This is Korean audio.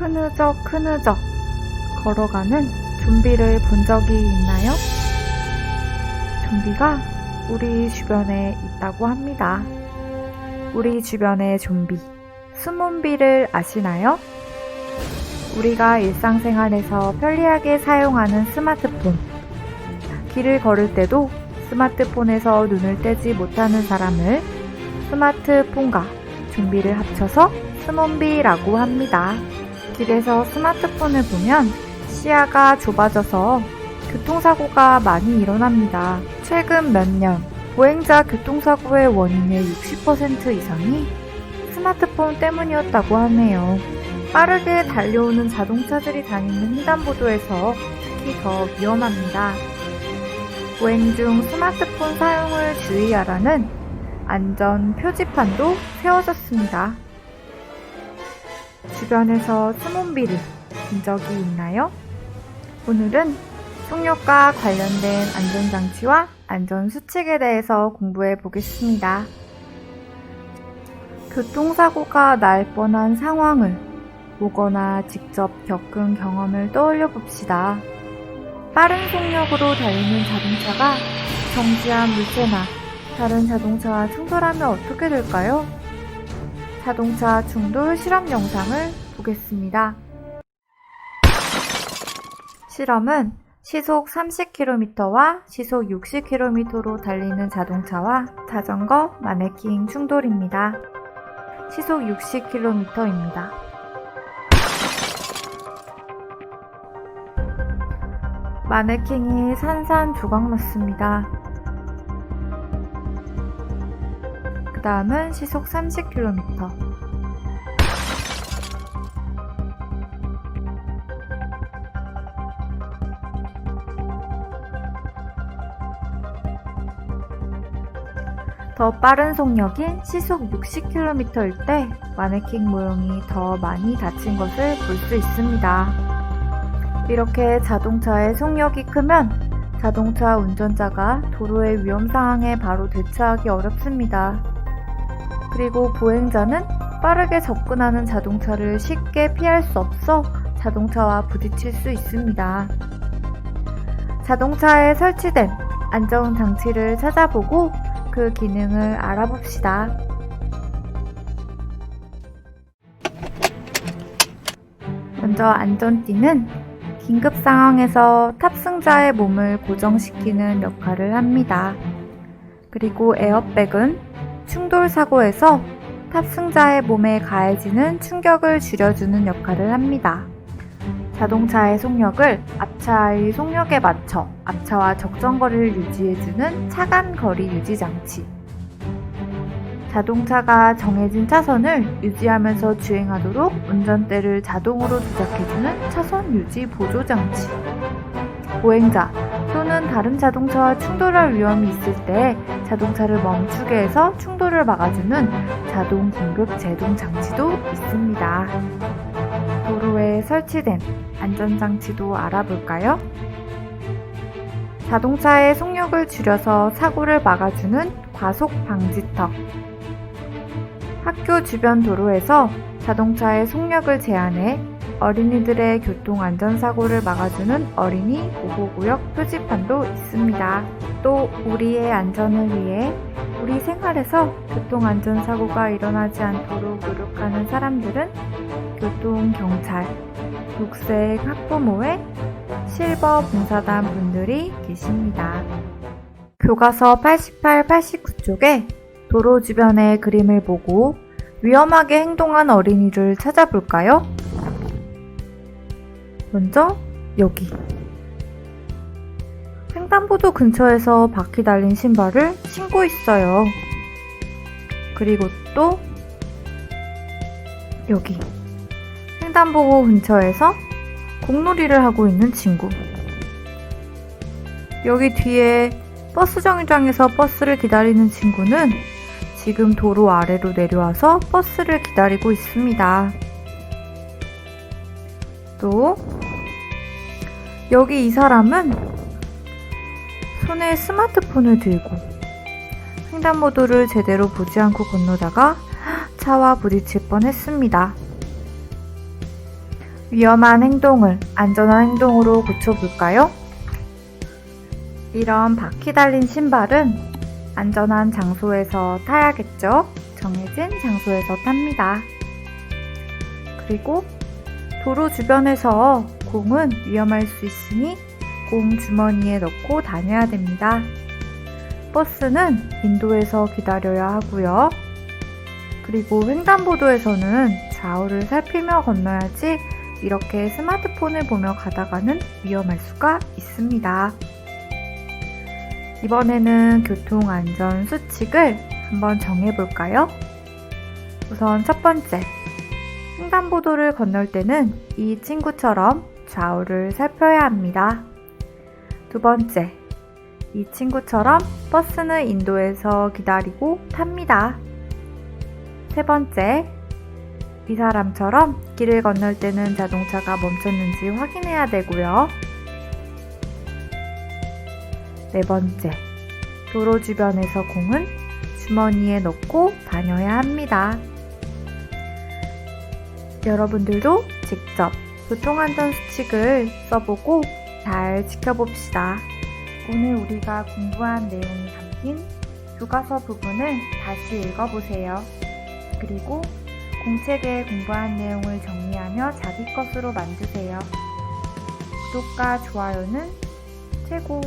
흐느적 흐느적 걸어가는 좀비를 본 적이 있나요? 좀비가 우리 주변에 있다고 합니다. 우리 주변의 좀비, 수몬비를 아시나요? 우리가 일상생활에서 편리하게 사용하는 스마트폰. 길을 걸을 때도 스마트폰에서 눈을 떼지 못하는 사람을 스마트폰과 좀비를 합쳐서 스몬비라고 합니다. 길에서 스마트폰을 보면 시야가 좁아져서 교통사고가 많이 일어납니다. 최근 몇 년 보행자 교통사고의 원인의 60% 이상이 스마트폰 때문이었다고 하네요. 빠르게 달려오는 자동차들이 다니는 횡단보도에서 특히 더 위험합니다. 보행 중 스마트폰 사용을 주의하라는 안전 표지판도 세워졌습니다. 주변에서 스몬비를 본 적이 있나요? 오늘은 속력과 관련된 안전장치와 안전수칙에 대해서 공부해 보겠습니다. 교통사고가 날 뻔한 상황을 보거나 직접 겪은 경험을 떠올려 봅시다. 빠른 속력으로 달리는 자동차가 정지한 물체나 다른 자동차와 충돌하면 어떻게 될까요? 자동차 충돌 실험 영상을 보겠습니다. 실험은 시속 30km와 시속 60km로 달리는 자동차와 자전거 마네킹 충돌입니다. 시속 60km입니다. 마네킹이 산산 조각 났습니다. 다음은 시속 30km. 더 빠른 속력인 시속 60km일 때 마네킹 모형이 더 많이 다친 것을 볼 수 있습니다. 이렇게 자동차의 속력이 크면 자동차 운전자가 도로의 위험 상황에 바로 대처하기 어렵습니다. 그리고 보행자는 빠르게 접근하는 자동차를 쉽게 피할 수 없어 자동차와 부딪힐 수 있습니다. 자동차에 설치된 안전 장치를 찾아보고 그 기능을 알아봅시다. 먼저 안전띠는 긴급 상황에서 탑승자의 몸을 고정시키는 역할을 합니다. 그리고 에어백은 충돌 사고에서 탑승자의 몸에 가해지는 충격을 줄여주는 역할을 합니다. 자동차의 속력을 앞차의 속력에 맞춰 앞차와 적정 거리를 유지해주는 차간 거리 유지 장치. 자동차가 정해진 차선을 유지하면서 주행하도록 운전대를 자동으로 조작해주는 차선 유지 보조 장치. 보행자 또는 다른 자동차와 충돌할 위험이 있을 때 자동차를 멈추게 해서 충돌을 막아주는 자동 긴급 제동 장치도 있습니다. 도로에 설치된 안전장치도 알아볼까요? 자동차의 속력을 줄여서 사고를 막아주는 과속 방지턱. 학교 주변 도로에서 자동차의 속력을 제한해 어린이들의 교통 안전사고를 막아주는 어린이 보호구역 표지판도 있습니다. 또 우리의 안전을 위해 우리 생활에서 교통안전사고가 일어나지 않도록 노력하는 사람들은 교통경찰, 녹색 학부모회, 실버 봉사단 분들이 계십니다. 교과서 88, 89쪽에 도로 주변의 그림을 보고 위험하게 행동한 어린이를 찾아볼까요? 먼저 여기 횡단보도 근처에서 바퀴 달린 신발을 신고 있어요. 그리고 또 여기 횡단보도 근처에서 공놀이를 하고 있는 친구. 여기 뒤에 버스 정류장에서 버스를 기다리는 친구는 지금 도로 아래로 내려와서 버스를 기다리고 있습니다. 또 여기 이 사람은 손에 스마트폰을 들고 횡단보도를 제대로 보지 않고 건너다가 차와 부딪힐 뻔했습니다. 위험한 행동을 안전한 행동으로 고쳐볼까요? 이런 바퀴 달린 신발은 안전한 장소에서 타야겠죠? 정해진 장소에서 탑니다. 그리고 도로 주변에서 공은 위험할 수 있으니 공 주머니에 넣고 다녀야 됩니다. 버스는 인도에서 기다려야 하고요. 그리고 횡단보도에서는 좌우를 살피며 건너야지 이렇게 스마트폰을 보며 가다가는 위험할 수가 있습니다. 이번에는 교통안전 수칙을 한번 정해볼까요? 우선 첫 번째, 횡단보도를 건널 때는 이 친구처럼 좌우를 살펴야 합니다. 두 번째, 이 친구처럼 버스는 인도에서 기다리고 탑니다. 세 번째, 이 사람처럼 길을 건널 때는 자동차가 멈췄는지 확인해야 되고요. 네 번째, 도로 주변에서 공은 주머니에 넣고 다녀야 합니다. 여러분들도 직접 교통안전 수칙을 써보고 잘 지켜봅시다. 오늘 우리가 공부한 내용이 담긴 교과서 부분을 다시 읽어보세요. 그리고 공책에 공부한 내용을 정리하며 자기 것으로 만드세요. 구독과 좋아요는 최고!